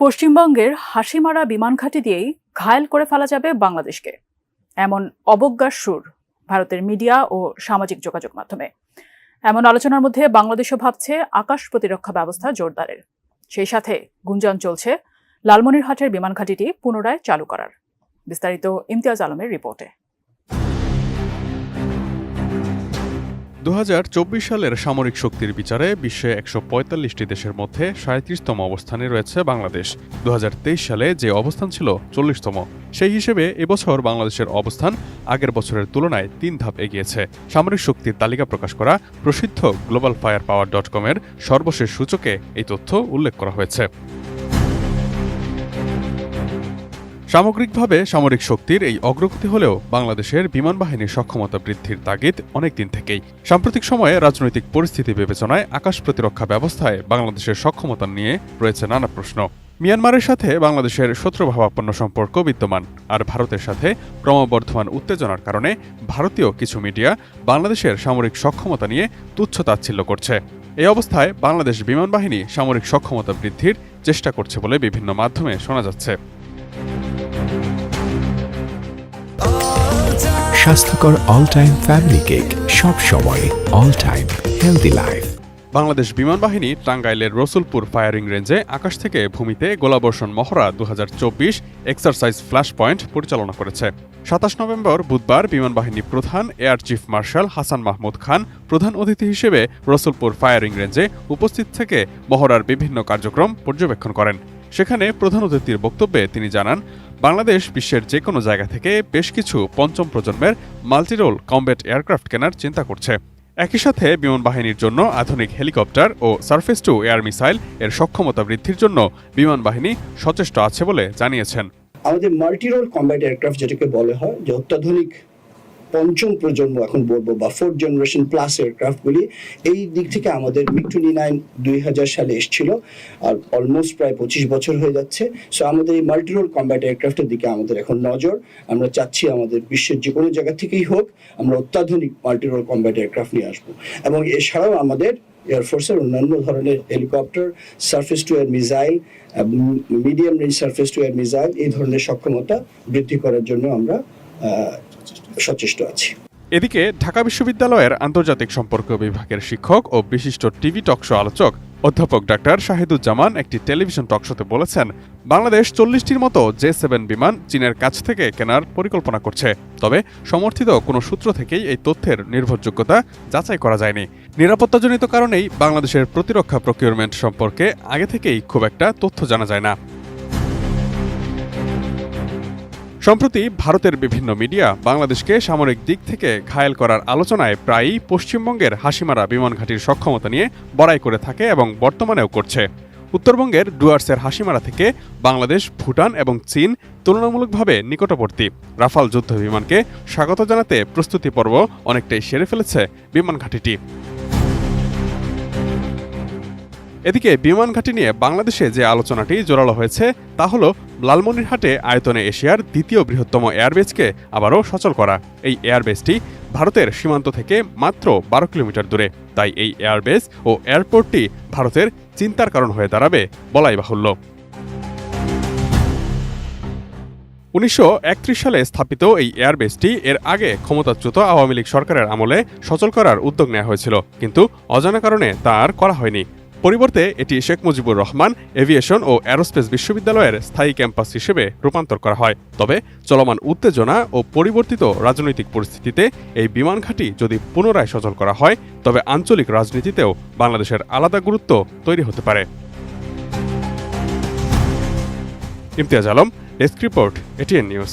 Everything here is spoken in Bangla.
পশ্চিমবঙ্গের হাসিমারা বিমান ঘাঁটি দিয়েই ঘায়েল করে ফেলা যাবে বাংলাদেশকে। এমন অবজ্ঞার সুর ভারতের মিডিয়া ও সামাজিক যোগাযোগ মাধ্যমে। এমন আলোচনার মধ্যে বাংলাদেশও ভাবছে আকাশ প্রতিরক্ষা ব্যবস্থা জোরদারের। সেই সাথে গুঞ্জন চলছে লালমনিরহাটের বিমান ঘাঁটিটি পুনরায় চালু করার। বিস্তারিত ইমতিয়াজ আলমের রিপোর্টে। দু হাজার চব্বিশ সালের সামরিক শক্তির বিচারে বিশ্বে একশো পঁয়তাল্লিশটি দেশের মধ্যে সাঁত্রিশতম অবস্থানে রয়েছে বাংলাদেশ। দুহাজার তেইশ সালে যে অবস্থান ছিল চল্লিশতম, সেই হিসেবে এবছর বাংলাদেশের অবস্থান আগের বছরের তুলনায় তিন ধাপ এগিয়েছে। সামরিক শক্তির তালিকা প্রকাশ করা প্রসিদ্ধ গ্লোবাল ফায়ার পাওয়ার ডট কমের সর্বশেষ সূচকে এই তথ্য উল্লেখ করা হয়েছে। সামগ্রিকভাবে সামরিক শক্তির এই অগ্রগতি হলেও বাংলাদেশের বিমান বাহিনীর সক্ষমতা বৃদ্ধির তাগিদ অনেকদিন থেকেই। সাম্প্রতিক সময়ে রাজনৈতিক পরিস্থিতি বিবেচনায় আকাশ প্রতিরক্ষা ব্যবস্থায় বাংলাদেশের সক্ষমতা নিয়ে রয়েছে নানা প্রশ্ন। মিয়ানমারের সাথে বাংলাদেশের শত্রুভাবাপন্ন সম্পর্ক বিদ্যমান, আর ভারতের সাথে ক্রমবর্ধমান উত্তেজনার কারণে ভারতীয় কিছু মিডিয়া বাংলাদেশের সামরিক সক্ষমতা নিয়ে তুচ্ছ তাচ্ছিল্য করছে। এই অবস্থায় বাংলাদেশ বিমান বাহিনী সামরিক সক্ষমতা বৃদ্ধির চেষ্টা করছে বলে বিভিন্ন মাধ্যমে শোনা যাচ্ছে। স্বাস্থ্যকর অল টাইম ফ্যামিলি কেক সব সময় all time healthy life Bangladesh বিমান বাহিনী টাঙ্গাইলের রসুলপুর ফায়ারিং রেঞ্জে আকাশ থেকে ভূমিতে গোলাবর্ষণ মহড়া দু হাজার চব্বিশ এক্সারসাইজ ফ্ল্যাশ পয়েন্ট পরিচালনা করেছে। সাতাশ নভেম্বর বুধবার বিমান বাহিনী প্রধান air chief marshal Hasan Mahmud Khan প্রধান অতিথি হিসেবে রসুলপুর ফায়ারিং রেঞ্জে উপস্থিত থেকে মহড়ার বিভিন্ন কার্যক্রম পর্যবেক্ষণ করেন। সেখানে প্রধান অতিথির বক্তব্যে তিনি জানান, বাংলাদেশ বিশ্বের যে কোনো জায়গা থেকে বেশ কিছু পঞ্চম প্রজন্মের মাল্টিরোল কমব্যাট এয়ারক্রাফট কেনার চিন্তা করছে। একই সাথে বিমান বাহিনীর জন্য আধুনিক হেলিকপ্টার ও সার্ফেস টু এয়ার মিসাইল এর সক্ষমতা বৃদ্ধির জন্য বিমান বাহিনী সচেষ্ট আছে বলে জানিয়েছেন। আমাদের মাল্টিরোল কম্ব্যাট এয়ারক্রাফট যেটাকে বলা হয়, যে অত্যাধুনিক পঞ্চম প্রজন্ম, এখন বলব বা ফোর্থ জেনারেশন প্লাস এয়ারক্রাফটগুলি এই দিক থেকে আমাদের মিগ টোয়েন্টি নাইন দুই হাজার সালে এসেছিল, আর অলমোস্ট প্রায় পঁচিশ বছর হয়ে যাচ্ছে। সো আমাদের এই মাল্টিরোল কম্ব্যাট এয়ারক্রাফটের দিকে আমাদের এখন নজর। আমরা চাচ্ছি আমাদের বিশ্বের যে কোনো জায়গা থেকেই হোক, আমরা অত্যাধুনিক মাল্টিরোল কম্ব্যাট এয়ারক্রাফট নিয়ে আসব। এবং এছাড়াও আমাদের এয়ারফোর্সের অন্যান্য ধরনের helicopter surface to air missile medium range surface to air missile এই ধরনের সক্ষমতা বৃদ্ধি করার জন্য আমরা সচেষ্ট আছি। এদিকে ঢাকা বিশ্ববিদ্যালয়ের আন্তর্জাতিক সম্পর্ক বিভাগের শিক্ষক ও বিশিষ্ট টিভি টকশো আলোচক অধ্যাপক ডাক্তার শাহিদুজ্জামান একটি টেলিভিশন টকশোতে বলেছেন, বাংলাদেশ চল্লিশটির মতো জে সেভেন বিমান চীনের কাছ থেকে কেনার পরিকল্পনা করছে। তবে সমর্থিত কোনো সূত্র থেকেই এই তথ্যের নির্ভরযোগ্যতা যাচাই করা যায়নি। নিরাপত্তাজনিত কারণেই বাংলাদেশের প্রতিরক্ষা প্রকিউরমেন্ট সম্পর্কে আগে থেকেই খুব একটা তথ্য জানা যায় না। সম্প্রতি ভারতের বিভিন্ন মিডিয়া বাংলাদেশকে সামরিক দিক থেকে ঘায়েল করার আলোচনায় প্রায়ই পশ্চিমবঙ্গের হাসিমারা বিমান ঘাঁটির সক্ষমতা নিয়ে বড়াই করে থাকে এবং বর্তমানেও করছে। উত্তরবঙ্গের ডুয়ার্সের হাসিমারা থেকে বাংলাদেশ, ভুটান এবং চীন তুলনামূলকভাবে নিকটবর্তী। রাফাল যুদ্ধ বিমানকে স্বাগত জানাতে প্রস্তুতি পর্ব অনেকটাই সেরে ফেলেছে বিমান ঘাঁটিটি। এদিকে বিমান ঘাঁটি নিয়ে বাংলাদেশে যে আলোচনাটি জোরালো হয়েছে, তা হল লালমনিরহাটে আয়তনে এশিয়ার দ্বিতীয় বৃহত্তম এয়ারবেসকে আবারও সচল করা। এই এয়ারবেসটি ভারতের সীমান্ত থেকে মাত্র বারো কিলোমিটার দূরে। তাই এই এয়ারবেস ও এয়ারপোর্টটি ভারতের চিন্তার কারণ হয়ে দাঁড়াবে বলাই বাহুল্য। উনিশশো একত্রিশ সালে স্থাপিত এই এয়ারবেসটি এর আগে ক্ষমতাচ্যুত আওয়ামী লীগ সরকারের আমলে সচল করার উদ্যোগ নেওয়া হয়েছিল। কিন্তু অজানা কারণে তা আর করা হয়নি। পরিবর্তে এটি শেখ মুজিবুর রহমান, এভিয়েশন ও অ্যারোস্পেস বিশ্ববিদ্যালয়ের স্থায়ী ক্যাম্পাস হিসেবে রূপান্তর করা হয়। তবে চলমান উত্তেজনা ও পরিবর্তিত রাজনৈতিক পরিস্থিতিতে এই বিমান ঘাঁটি যদি পুনরায় সচল করা হয়, তবে আঞ্চলিক রাজনীতিতেও বাংলাদেশের আলাদা গুরুত্ব তৈরি হতে পারে। Imtiaz Alam, desk report, ATN news.